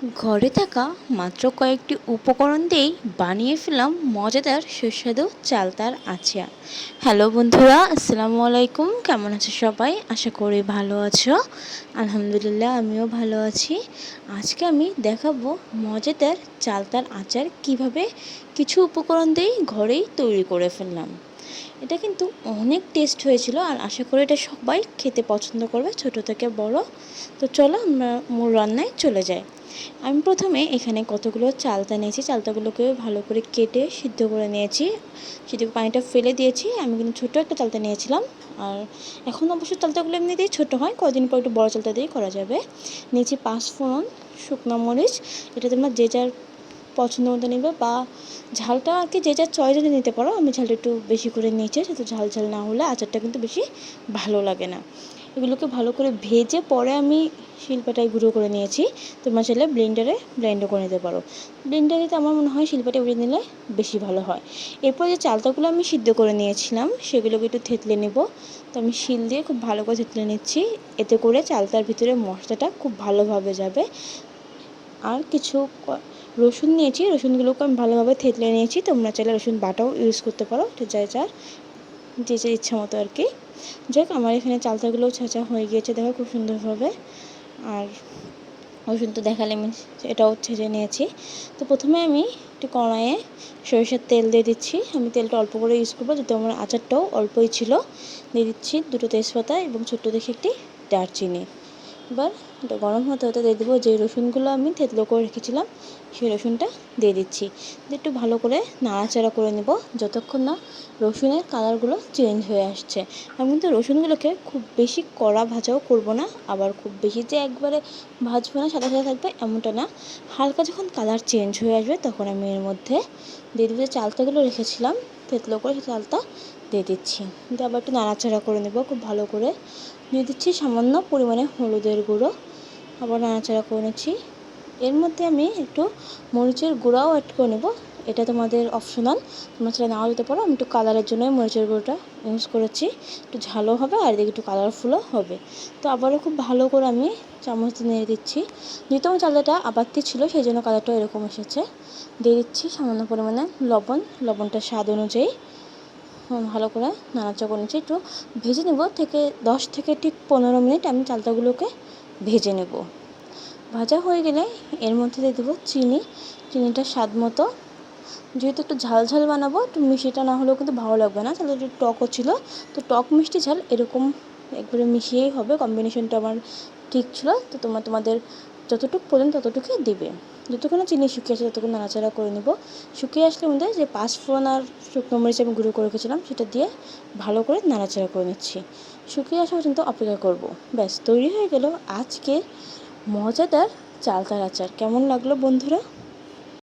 ঘরে থাকা মাত্র কয়েকটি উপকরণ দিয়েই বানিয়ে ফেললাম মজাদার সুস্বাদু চালতার আচার হ্যালো বন্ধুরা, আসসালামু আলাইকুম। কেমন আছো সবাই? আশা করি ভালো আছো। আলহামদুলিল্লাহ, আমিও ভালো আছি। আজকে আমি দেখাবো মজাদার চালতার আচার কীভাবে কিছু উপকরণ দিয়েই ঘরেই তৈরি করে ফেললাম। এটা কিন্তু অনেক টেস্ট হয়েছিল আর আশা করি এটা সবাই খেতে পছন্দ করবে, ছোট থেকে বড়। তো চলো আমরা মূল রান্নায় চলে যাই। আমি প্রথমে এখানে কতগুলো চালতা নিয়েছি, চালতাগুলোকে ভালো করে কেটে সিদ্ধ করে নিয়েছি। সিদ্ধ পানিটা ফেলে দিয়েছি। আমি কিন্তু ছোটো একটা চালতা নিয়েছিলাম। আর এখন অবশ্য চালতাগুলো এমনিতেই ছোটো হয়, কদিন পর একটু বড়ো চালতা দিয়েই করা যাবে। নিয়েছি পাঁচ ফোড়ন শুকনো মরিচ। এটা তোমরা যে যার পছন্দ মতো নেবে বা ঝালটা আর কি যে যার চয়েসে নিতে পারো, আমি ঝালটা একটু বেশি করে নিয়েছি, সেহেতু ঝাল ঝাল না হলে আচারটা কিন্তু বেশি ভালো লাগে না। এগুলোকে ভালো করে ভেজে পরে আমি শিল্পাটায় গুঁড়ো করে নিয়েছি। তোমরা চাইলে ব্লেন্ডারে ব্লেন্ডও করে নিতে পারো। ব্লেন্ডারে তো আমার মনে হয় শিল্পাটা উড়ে নিলে বেশি ভালো হয়। এরপর যে চালতাগুলো আমি সিদ্ধ করে নিয়েছিলাম, সেগুলোকে একটু থেতলে নেব। তো আমি শিল দিয়ে খুব ভালো করে থেতলে নিচ্ছি। এতে করে চালতার ভিতরে মশলাটা খুব ভালোভাবে যাবে। আর কিছু রসুন নিয়েছি, রসুনগুলোকে আমি ভালোভাবে থেতলে নিয়েছি। তোমরা চাইলে রসুন বাটাও ইউজ করতে পারো যা যার, যে যে ইচ্ছা মতো আর কি। যাক আমার এখানে চালতাগুলোও ছাঁচা হয়ে গিয়েছে, দেখো খুব সুন্দরভাবে। আর রসুন তো দেখালে আমি এটাও ছেঁচে নিয়েছি। তো প্রথমে আমি একটু কড়াইয়ে সরিষার তেল দিয়ে দিচ্ছি। আমি তেলটা অল্প করে ইউজ করব, যেহেতু আমার আচারটাও অল্পই ছিল। দিয়ে দিচ্ছি দুটো তেজপাতা এবং ছোট্ট দেখে একটি দারচিনি। এবার এটা গরম হতে হতে দিয়ে দেবো যে রসুনগুলো আমি থেতলো করে রেখেছিলাম, সেই রসুনটা দিয়ে দিচ্ছি। দিয়ে একটু ভালো করে নাড়াচাড়া করে নেব যতক্ষণ না রসুনের কালারগুলো চেঞ্জ হয়ে আসছে। আমি কিন্তু রসুনগুলোকে খুব বেশি কড়া ভাজাও করব না, আবার খুব বেশি যে একবারে ভাজবো না সাদা সাদা থাকবে এমনটা না। হালকা যখন কালার চেঞ্জ হয়ে আসবে তখন আমি এর মধ্যে দিয়ে দেবো যে চালতাগুলো রেখেছিলাম, থেতলো করে সেই চালতা দিয়ে দিচ্ছি। দিয়ে আবার একটু নাড়াচাড়া করে নেব, খুব ভালো করে। দিয়ে দিচ্ছি সামান্য পরিমাণে হলুদের গুঁড়ো। আবার নাড়াচাড়া করে নিচ্ছি। এর মধ্যে আমি একটু মরিচের গুঁড়াও অ্যাড করে নেব। এটা তোমাদের অপশনাল তোমরা সেটা নাও দিতে পারো। আমি একটু কালারের জন্য মরিচের গুঁড়োটা ইউজ করেছি। একটু ঝালও হবে আর এদিকে একটু কালারফুলও হবে। তো আবারও খুব ভালো করে আমি চামচ নেড়ে দিচ্ছি। যেহেতু আমার চালটা আবারটি ছিল, সেই জন্য কালারটা এরকম এসেছে। দিয়ে দিচ্ছি সামান্য পরিমাণে লবণ। লবণটা স্বাদ অনুযায়ী। ভালো করে নাড়াচাড়া করে নিচ্ছি। একটু ভেজে নেব। থেকে দশ থেকে ঠিক পনেরো মিনিট আমি চালতাগুলোকে ভেজে নেব। ভাজা হয়ে গেলে এর মধ্যে দিয়ে দেবো চিনি। চিনিটা স্বাদ মতো। যেহেতু একটু ঝাল ঝাল বানাবো, একটু মিষ্টিটা না হলেও কিন্তু ভালো লাগবে না। তাহলে একটু টকও ছিল। তো টক মিষ্টি ঝাল এরকম একবারে মিশিয়েই হবে। কম্বিনেশনটা আমার ঠিক ছিল। তো তোমরা তোমাদের যতটুকু প্রয়োজন ততটুকুই দিবে। যতক্ষণ চিনি শুকিয়ে আসে ততক্ষণ নাড়াচাড়া করে নেব। শুকিয়ে আসলে মধ্যে যে পাঁচফোড়ন আর শুকনো মরিচ আমি গুঁড়ো করে রেখেছিলাম, সেটা দিয়ে ভালো করে নাড়াচাড়া করে নিচ্ছি। শুকিয়ে আসা পর্যন্ত অপেক্ষা করব। ব্যাস, তৈরি হয়ে গেল আজকে মজাদার চালতার আচার। কেমন লাগল বন্ধুরা?